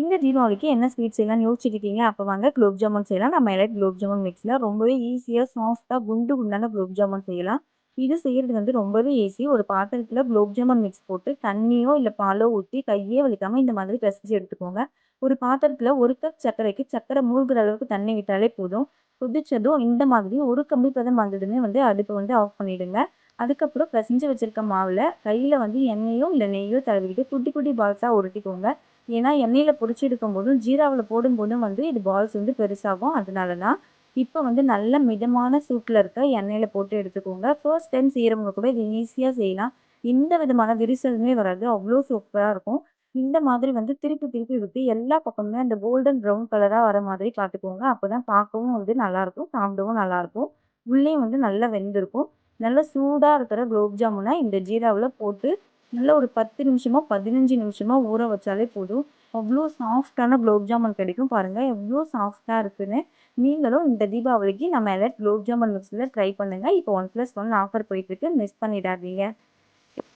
இந்த தீபாவளிக்கு என்ன ஸ்வீட் செய்யலாம்னு யோசிச்சுக்கிட்டீங்க? அப்போ வாங்க குலோப் ஜாமுன் செய்யலாம். நம்ம எல்லாம் குலோப் ஜாமுன் மிக்ஸில் ரொம்பவே ஈஸியாக சாஃப்டாக குண்டு குண்டான குலோப் ஜாமுன் செய்யலாம். இது செய்கிறது வந்து ரொம்பவே ஈஸி ஒரு பாத்திரத்தில் குலோப் ஜாமுன் மிக்ஸ் போட்டு தண்ணியோ இல்லை பாலோ ஊற்றி கையே வலிக்காமல் இந்த மாதிரி பிசைஞ்சு எடுத்துக்கோங்க. ஒரு பாத்திரத்தில் ஒரு கப் சர்க்கரைக்கு சர்க்கரை மூழ்கிற அளவுக்கு தண்ணி விட்டாலே போதும். கொதிச்சதும் இந்த மாதிரி ஒரு கம்பி பதம் வந்ததுமே வந்து அடுப்பை வந்து ஆஃப் பண்ணிவிடுங்க அதுக்கப்புறம் பிசைஞ்சு வச்சுருக்க மாவில் கையில் வந்து எண்ணெயோ இல்லை நெய்யோ தடவிட்டு குட்டி குட்டி பால்ஸாக உருட்டிக்கோங்க. ஏன்னா எண்ணெயில் பொரிச்சு எடுக்கும்போதும் ஜீராவில் போடும்போதும் வந்து இது பால்ஸ் வந்து பெருசாகும். அதனால தான் இப்போ வந்து நல்ல மிதமான சூட்டில் இருக்க எண்ணெயில் போட்டு எடுத்துக்கோங்க. ஃபர்ஸ்ட் டைம் செய்கிறவங்க கூட இது ஈஸியாக செய்யலாம். எந்த விதமான விரிசலுமே வராது. அவ்வளோ சூப்பராக இருக்கும். இந்த மாதிரி வந்து திருப்பி திருப்பி ஊற்றி எல்லா பக்கமுமே அந்த கோல்டன் ப்ரௌன் கலராக வர மாதிரி பார்த்துக்கோங்க அப்போ தான் பார்க்கவும் வந்து நல்லாயிருக்கும் சாப்பிடவும் நல்லாயிருக்கும். உள்ளே வந்து நல்லா வெந்திருக்கும். நல்லா சூடாக இருக்கிற குலோப் ஜாமுனை இந்த ஜீராவில் போட்டு நல்லா ஒரு பத்து நிமிஷமோ பதினஞ்சு நிமிஷமோ ஊற வச்சாலே போதும். அவ்வளோ சாஃப்டான குலோப் ஜாமுன் கிடைக்கும் பாருங்கள் எவ்வளோ சாஃப்டாக இருக்குன்னு நீங்களும் இந்த தீபாவளிக்கு நம்ம எல்லாம் குலோப் ஜாமுன் மிக்ஸில் ட்ரை பண்ணுங்கள் இப்போ ஒன் ப்ளஸ் ஒன் ஆஃபர் போயிட்டுருக்கு மிஸ் பண்ணிடாதீங்க.